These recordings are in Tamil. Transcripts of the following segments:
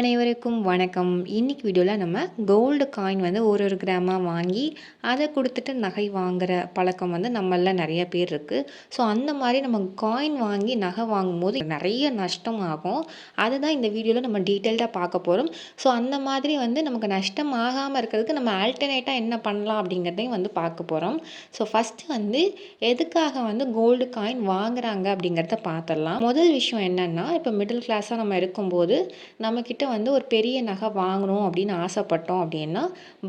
அனைவருக்கும் வணக்கம். இன்றைக்கி வீடியோவில் நம்ம கோல்டு காயின் வந்து ஒரு ஒரு கிராமாக வாங்கி அதை கொடுத்துட்டு நகை வாங்குற பழக்கம் வந்து நம்மளில் நிறைய பேர் இருக்குது ஸோ அந்த மாதிரி நம்ம காயின் வாங்கி நகை வாங்கும்போது நிறைய நஷ்டம் ஆகும். அதுதான் இந்த வீடியோவில் நம்ம டீட்டெயில்டாக பார்க்க போகிறோம் ஸோ அந்த மாதிரி வந்து நமக்கு நஷ்டம் ஆகாமல் இருக்கிறதுக்கு நம்ம ஆல்டர்னேட்டாக என்ன பண்ணலாம் அப்படிங்கிறதையும் வந்து பார்க்க போகிறோம் ஸோ ஃபஸ்ட்டு வந்து எதுக்காக வந்து கோல்டு காயின் வாங்குறாங்க அப்படிங்கிறத பார்த்துடலாம். முதல் விஷயம் என்னென்னா இப்போ மிடில் கிளாஸாக நம்ம இருக்கும்போது நம்மக்கிட்ட வந்து ஒரு பெரிய நகை வாங்கணும் அப்படின்னு ஆசைப்பட்டோம் அப்படின்னா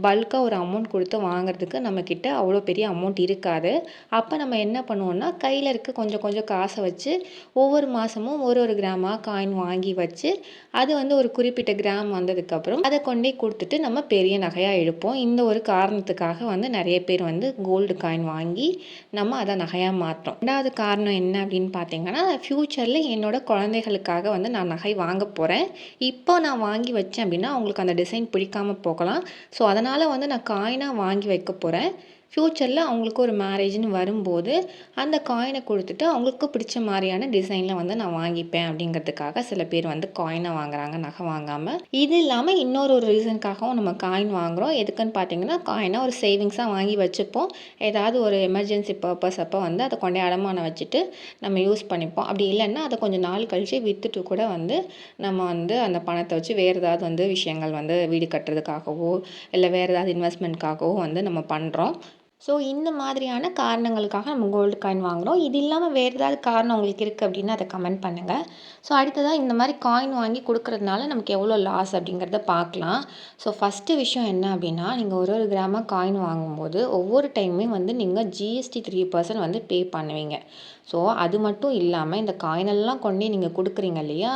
பல்காக ஒரு அமௌண்ட் கொடுத்து வாங்குறதுக்கு நம்மக்கிட்ட அவ்வளோ பெரிய அமௌண்ட் இருக்காது. அப்போ நம்ம என்ன பண்ணுவோம்னா கையில் இருக்க கொஞ்சம் கொஞ்சம் காசை வச்சு ஒவ்வொரு மாதமும் ஒரு ஒரு கிராமாக காயின் வாங்கி வச்சு அது வந்து ஒரு குறிப்பிட்ட கிராம் வந்ததுக்கப்புறம் அதை கொண்டே கொடுத்துட்டு நம்ம பெரிய நகையாக எடுப்போம் இந்த ஒரு காரணத்துக்காக வந்து நிறைய பேர் வந்து கோல்டு காயின் வாங்கி நம்ம அதை நகையாக மாற்றோம் ரெண்டாவது காரணம் என்ன அப்படின்னு பார்த்தீங்கன்னா ஃப்யூச்சரில் என்னோட குழந்தைகளுக்காக வந்து நான் நகை வாங்க போகிறேன் இப்போ நான் நான் வாங்கி வச்சேன் அப்படின்னா அவங்களுக்கு அந்த டிசைன் பிடிக்காம போகலாம். ஸோ அதனால் வந்து நான் காயினாக வாங்கி வைக்க போகிறேன் ஃப்யூச்சரில் அவங்களுக்கு ஒரு மேரேஜ்னு வரும்போது அந்த காயினை கொடுத்துட்டு அவங்களுக்கு பிடிச்ச மாதிரியான டிசைனில் வந்து நான் வாங்கிப்பேன் அப்படிங்கிறதுக்காக சில பேர் வந்து காயினை வாங்குறாங்க நகை வாங்காமல் இது இல்லாமல் இன்னொரு ஒரு ரீசனுக்காகவும் நம்ம காயின் வாங்குகிறோம் எதுக்குன்னு பார்த்தீங்கன்னா காயினை ஒரு சேவிங்ஸாக வாங்கி வச்சுப்போம். ஏதாவது ஒரு எமர்ஜென்சி பர்பஸ் அப்போ வந்து அதை கொண்டே அடமானம் வச்சுட்டு நம்ம யூஸ் பண்ணிப்போம். அப்படி இல்லைன்னா அதை கொஞ்சம் நாள் கழித்து விற்றுட்டு கூட வந்து நம்ம வந்து அந்த பணத்தை வச்சு வேறு ஏதாவது வந்து விஷயங்கள் வந்து வீடு கட்டுறதுக்காகவோ இல்லை வேறு ஏதாவது இன்வெஸ்ட்மெண்ட்காகவோ வந்து நம்ம பண்ணுறோம் ஸோ இந்த மாதிரியான காரணங்களுக்காக நம்ம கோல்டு காயின் வாங்குகிறோம் இது இல்லாமல் வேறு ஏதாவது காரணம் உங்களுக்கு இருக்குது அப்படின்னா அதை கமெண்ட் பண்ணுங்கள் ஸோ அடுத்ததாக இந்த மாதிரி காயின் வாங்கி கொடுக்கறதுனால நமக்கு எவ்வளோ லாஸ் அப்படிங்கிறத பார்க்கலாம். ஸோ ஃபஸ்ட்டு விஷயம் என்ன அப்படின்னா நீங்கள் ஒரு ஒரு கிராமாக காயின் வாங்கும்போது ஒவ்வொரு டைமுமே வந்து நீங்கள் ஜிஎஸ்டி த்ரீ பர்சன்ட் வந்து பே பண்ணுவீங்க. ஸோ அது மட்டும் இல்லாமல் இந்த காயினெல்லாம் கொண்டே நீங்கள் கொடுக்குறீங்க இல்லையா?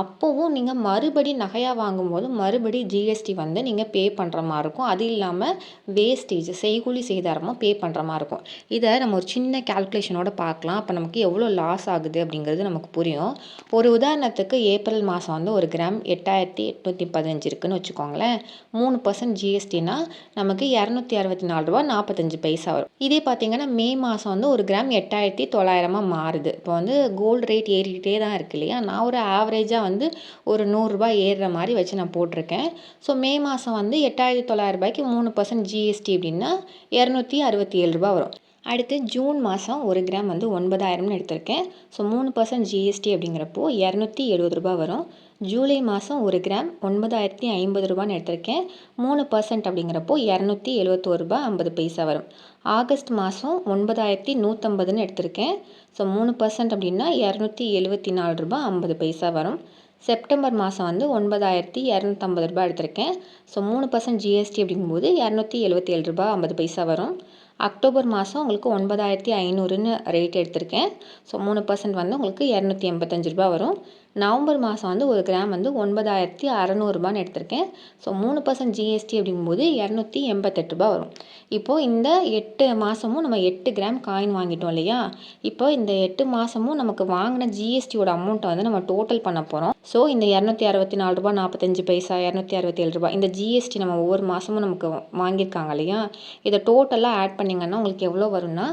அப்போவும் நீங்கள் மறுபடி நகையாக வாங்கும்போது மறுபடி ஜிஎஸ்டி வந்து நீங்கள் பே பண்ணுற மாதிரி இருக்கும். அது இல்லாமல் வேஸ்டேஜ் செய்கூலி செய்தாரமாக பே பண்ணுற மாதிரி இருக்கும். இதை நம்ம ஒரு சின்ன கேல்குலேஷனோட பார்க்கலாம். அப்போ நமக்கு எவ்வளோ லாஸ் ஆகுது அப்படிங்கிறது நமக்கு புரியும். ஒரு உதாரணத்துக்கு ஏப்ரல் மாதம் வந்து ஒரு கிராம் எட்டாயிரத்தி எட்நூற்றி பதினஞ்சு இருக்குன்னு வச்சுக்கோங்களேன். மூணு பர்சன்ட் ஜிஎஸ்டினா நமக்கு இரநூத்தி அறுபத்தி நாலு ரூபா நாற்பத்தஞ்சு பைசா வரும். இதே பார்த்தீங்கன்னா மே மாதம் வந்து ஒரு கிராம் எட்டாயிரத்தி தொள்ளாயிரத்தி தொள்ளாயிரமாக மாறுது. இப்போ வந்து கோல்டு ரேட் ஏறிக்கிட்டே தான் இருக்கு இல்லையா? நான் ஒரு ஆவரேஜாக வந்து ஒரு நூறுரூபா ஏறுற மாதிரி வச்சு நான் போட்டிருக்கேன். ஸோ மே மாதம் வந்து எட்டாயிரத்தி தொள்ளாயிரம் ரூபாய்க்கு மூணு பர்சன்ட் ஜிஎஸ்டி அப்படின்னா இரநூத்தி அறுபத்தி ஏழு ரூபா வரும். அடுத்து ஜூன் மாதம் ஒரு கிராம் வந்து ஒன்பதாயிரம்னு எடுத்திருக்கேன். ஸோ மூணு பர்சன்ட் ஜிஎஸ்டி அப்படிங்கிறப்போ இரநூத்தி எழுபது ரூபா வரும். ஜூலை மாதம் ஒரு கிராம் ஒன்பதாயிரத்தி ஐம்பது ரூபான்னு எடுத்திருக்கேன். மூணு பர்சன்ட் அப்படிங்கிறப்போ இரநூத்தி எழுபத்தோரு ரூபா ஐம்பது பைசா வரும். ஆகஸ்ட் மாதம் ஒன்பதாயிரத்தி நூற்றம்பதுன்னு எடுத்திருக்கேன். ஸோ மூணு பர்சன்ட் அப்படின்னா இரநூத்தி எழுபத்தி நாலு ரூபா ஐம்பது பைசா வரும். செப்டம்பர் மாதம் வந்து ஒன்பதாயிரத்தி இரநூத்தம்பது ரூபா எடுத்திருக்கேன். ஸோ மூணு பர்சன்ட் ஜிஎஸ்டி அப்படிங்கும்போது இரநூத்தி எழுபத்தி ஏழு ரூபா ஐம்பது பைசா வரும். அக்டோபர் மாதம் உங்களுக்கு ஒன்பதாயிரத்தி ஐநூறுன்னு ரேட் எடுத்திருக்கேன். ஸோ மூணு பர்சன்ட் வந்து உங்களுக்கு இரநூத்தி எண்பத்தஞ்சு ரூபா வரும். நவம்பர் மாதம் வந்து ஒரு கிராம் வந்து ஒன்பதாயிரத்தி அறநூறுபான்னு எடுத்திருக்கேன். ஸோ மூணு பர்சன்ட் ஜிஎஸ்டி அப்படிங்கும்போது இரநூத்தி எண்பத்தெட்டு ரூபா வரும். இப்போது இந்த எட்டு மாதமும் நம்ம எட்டு கிராம் காயின் வாங்கிட்டோம் இல்லையா? இப்போ இந்த எட்டு மாதமும் நமக்கு வாங்கின ஜிஎஸ்டியோட அமௌண்ட்டை வந்து நம்ம டோட்டல் பண்ண போகிறோம் ஸோ இந்த இரநூத்தி அறுபத்தி நாலு ரூபா நாற்பத்தஞ்சு பைசா இரநூத்தி அறுபத்தி ஏழு ரூபா இந்த ஜிஎஸ்டி நம்ம ஒவ்வொரு மாதமும் நமக்கு வாங்கியிருக்காங்க இல்லையா? இதை டோட்டலாக ஆட் பண்ணிங்கன்னா உங்களுக்கு எவ்வளோ வரும்னா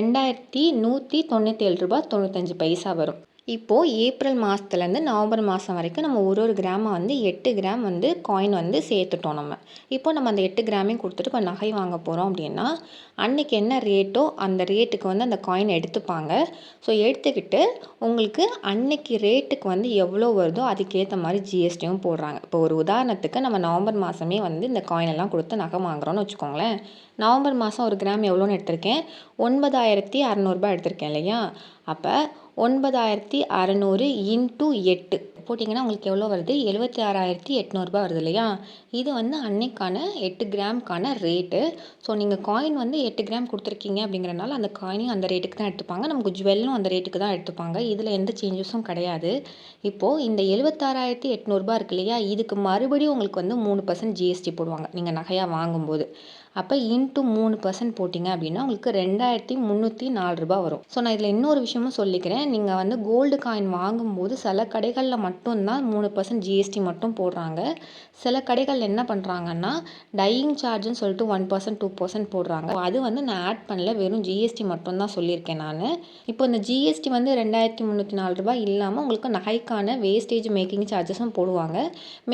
ரெண்டாயிரத்தி நூற்றி தொண்ணூற்றி ஏழு ரூபா தொண்ணூத்தஞ்சு பைசா வரும். இப்போது ஏப்ரல் மாதத்துலேருந்து நவம்பர் மாதம் வரைக்கும் நம்ம ஒரு ஒரு கிராமை வந்து எட்டு கிராம் வந்து காயின் வந்து சேர்த்துட்டோம் நம்ம. இப்போ நம்ம அந்த எட்டு கிராமையும் கொடுத்துட்டு இப்போ நகை வாங்க போகிறோம் அப்படின்னா அன்றைக்கி என்ன ரேட்டோ அந்த ரேட்டுக்கு வந்து அந்த காயின் எடுத்துப்பாங்க. ஸோ எடுத்துக்கிட்டு உங்களுக்கு அன்னைக்கு ரேட்டுக்கு வந்து எவ்வளோ வருதோ அதுக்கேற்ற மாதிரி ஜிஎஸ்டியும் போடுறாங்க. இப்போ ஒரு உதாரணத்துக்கு நம்ம நவம்பர் மாதமே வந்து இந்த காயின் எல்லாம் கொடுத்து நகை வாங்குறோம்னு வச்சுக்கோங்களேன். நவம்பர் மாதம் ஒரு கிராம் எவ்வளோன்னு எடுத்திருக்கேன்? ஒன்பதாயிரத்தி அறநூறுபா எடுத்திருக்கேன் இல்லையா? அப்போ ஒன்பதாயிரத்தி அறநூறு இன்ட்டு எட்டு. போட்டிங்கன்னா உங்களுக்கு எவ்வளோ வருது? எழுபத்தி ஆறாயிரத்தி எட்நூறுபா வருது இல்லையா? இது வந்து அன்னைக்கான எட்டு கிராம்க்கான ரேட்டு. ஸோ நீங்கள் காயின் வந்து எட்டு கிராம் கொடுத்துருக்கீங்க அப்படிங்கிறனால அந்த காயினையும் அந்த ரேட்டுக்கு தான் எடுத்துப்பாங்க. நமக்கு ஜுவல்லும் அந்த ரேட்டுக்கு தான் எடுத்துப்பாங்க. இதில் எந்த சேஞ்சஸும் கிடையாது. இப்போது இந்த எழுபத்தாறாயிரத்தி எட்நூறுபா இருக்கு இல்லையா? இதுக்கு மறுபடியும் உங்களுக்கு வந்து மூணு பர்சன்ட் ஜிஎஸ்டி போடுவாங்க. நீங்கள் நகையாக வாங்கும்போது. அப்போ இன்ட்டு மூணு பர்சன்ட் போட்டிங்க அப்படின்னா உங்களுக்கு ரெண்டாயிரத்தி முந்நூற்றி நாலு ரூபா வரும். ஸோ நான் இதில் இன்னொரு விஷயமும் சொல்லிக்கிறேன். நீங்கள் வந்து கோல்டு காயின் வாங்கும்போது சில கடைகளில் மட்டும்தான் மூணு பர்சன்ட் ஜிஎஸ்டி மட்டும் போடுறாங்க. சில கடைகள் என்ன பண்ணுறாங்கன்னா டையிங் சார்ஜுன்னு சொல்லிட்டு ஒன் பர்சன்ட் டூ பர்சன்ட் போடுறாங்க. அது வந்து நான் ஆட் பண்ணல. வெறும் ஜிஎஸ்டி மட்டும்தான் சொல்லியிருக்கேன் நான். இப்போ இந்த ஜிஎஸ்டி வந்து ரெண்டாயிரத்தி முந்நூற்றி நாலு ரூபாய் இல்லாமல் உங்களுக்கு நகைக்கான வேஸ்டேஜ் மேக்கிங் சார்ஜஸும் போடுவாங்க.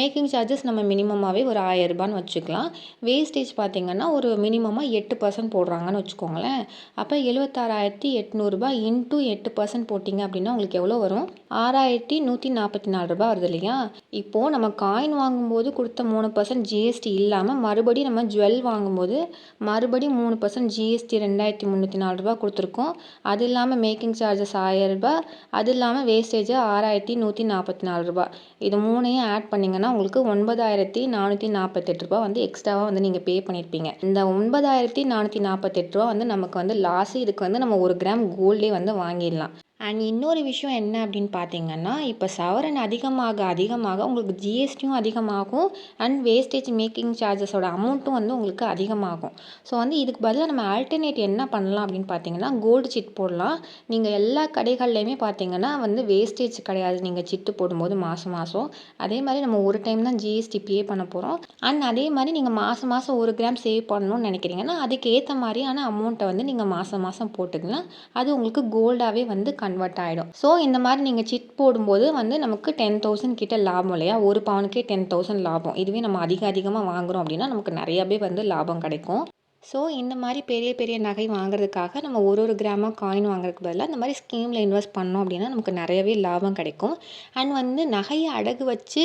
மேக்கிங் சார்ஜஸ் நம்ம மினிமமாகவே ஒரு ஆயிரம் ரூபான்னு வச்சுக்கலாம். வேஸ்டேஜ் பார்த்திங்கன்னா ஒரு மினிமமாக எட்டு பர்சன்ட் போடுறாங்கன்னு வச்சுக்கோங்களேன். அப்போ எழுபத்தாறாயிரத்தி எட்நூறுபா இன்ட்டு எட்டு பர்சன்ட் போட்டிங்க அப்படின்னா உங்களுக்கு எவ்வளோ வரும்? ஆறாயிரத்தி நூற்றி நாற்பத்தி நாலு ரூபா வருது இல்லையா? இப்போது நம்ம காயின் வாங்கும்போது கொடுத்த மூணு பர்சன்ட் ஜிஎஸ்டி இல்லாமல் மறுபடியும் நம்ம ஜுவல் வாங்கும்போது மறுபடியும் மூணு பர்சன்ட் ஜிஎஸ்டி ரெண்டாயிரத்தி முந்நூற்றி நாலு ரூபா கொடுத்துருக்கோம். அது இல்லாமல் மேக்கிங் சார்ஜஸ் ஆயிரம் ரூபாய். அது இல்லாமல் வேஸ்டேஜ் ஆறாயிரத்தி நூற்றி நாற்பத்தி நாலு ரூபா இது மூணையும் ஆட் பண்ணிங்கன்னா உங்களுக்கு ஒன்பதாயிரத்தி நானூற்றி நாற்பத்தெட்டு ரூபா வந்து எக்ஸ்ட்ராவாக வந்து நீங்கள் பே பண்ணியிருப்பீங்க இந்த ஒன்பதாயிரத்தி நானூற்றி நாற்பத்தெட்டு ரூபா வந்து நமக்கு வந்து லாஸு இதுக்கு வந்து நம்ம ஒரு கிராம் கோல்டே வந்து வாங்கிடலாம். அண்ட் இன்னொரு விஷயம் என்ன அப்படின்னு பார்த்தீங்கன்னா இப்போ சவரன் அதிகமாக அதிகமாக உங்களுக்கு ஜிஎஸ்டியும் அதிகமாகும். அண்ட் வேஸ்டேஜ் மேக்கிங் சார்ஜஸோட அமௌண்ட்டும் வந்து உங்களுக்கு அதிகமாகும். ஸோ வந்து இதுக்கு பதிலாக நம்ம ஆல்டர்னேட் என்ன பண்ணலாம் அப்படின்னு பார்த்தீங்கன்னா கோல்டு சிட் போடலாம். நீங்கள் எல்லா கடைகள்லையுமே பார்த்தீங்கன்னா வந்து வேஸ்டேஜ் கிடையாது. நீங்கள் சிட்டு போடும்போது மாதம் மாதம் அதே மாதிரி நம்ம ஒரு டைம் தான் ஜிஎஸ்டி பே பண்ண போகிறோம் அண்ட் அதே மாதிரி நீங்கள் மாதம் மாதம் ஒரு கிராம் சேவ் பண்ணணும்னு நினைக்கிறீங்கன்னா அதுக்கு ஏற்ற மாதிரியான அமௌண்ட்டை வந்து நீங்கள் மாதம் மாதம் போட்டுக்கலாம். அது உங்களுக்கு கோல்டாகவே வந்து கன்வெர்ட் ஆகிடும் ஸோ இந்த மாதிரி நீங்கள் சிட் போடும்போது வந்து நமக்கு டென் தௌசண்ட் கிட்ட லாபம் இல்லையா? ஒரு பவுனுக்கே டென் தௌசண்ட் லாபம். இதுவே நம்ம அதிக அதிகமாக வாங்குகிறோம் அப்படின்னா நமக்கு நிறையாவே வந்து லாபம் கிடைக்கும். ஸோ இந்த மாதிரி பெரிய பெரிய நகை வாங்குறதுக்காக நம்ம ஒரு ஒரு கிராமாக காயின் வாங்குறதுக்கு பதிலாக இந்த மாதிரி ஸ்கீமில் இன்வெஸ்ட் பண்ணோம் அப்படின்னா நமக்கு நிறையவே லாபம் கிடைக்கும். அண்ட் வந்து நகையை அடகு வச்சு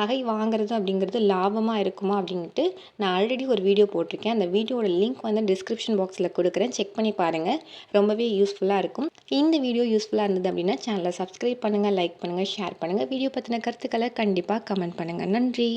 நகை வாங்குறது அப்படிங்கிறது லாபமாக இருக்குமா அப்படின்ட்டு நான் ஆல்ரெடி ஒரு வீடியோ போட்டிருக்கேன். அந்த வீடியோட லிங்க் வந்து டிஸ்கிரிப்ஷன் பாக்ஸில் கொடுக்குறேன். செக் பண்ணி பாருங்கள் ரொம்பவே யூஸ்ஃபுல்லாக இருக்கும். இந்த வீடியோ யூஸ்ஃபுல்லாக இருந்தது அப்படின்னா சேனலை சப்ஸ்கிரைப் பண்ணுங்கள் லைக் பண்ணுங்கள் ஷேர் பண்ணுங்கள் வீடியோ பற்றின கருத்துக்களை கண்டிப்பாக கமெண்ட் பண்ணுங்கள் நன்றி.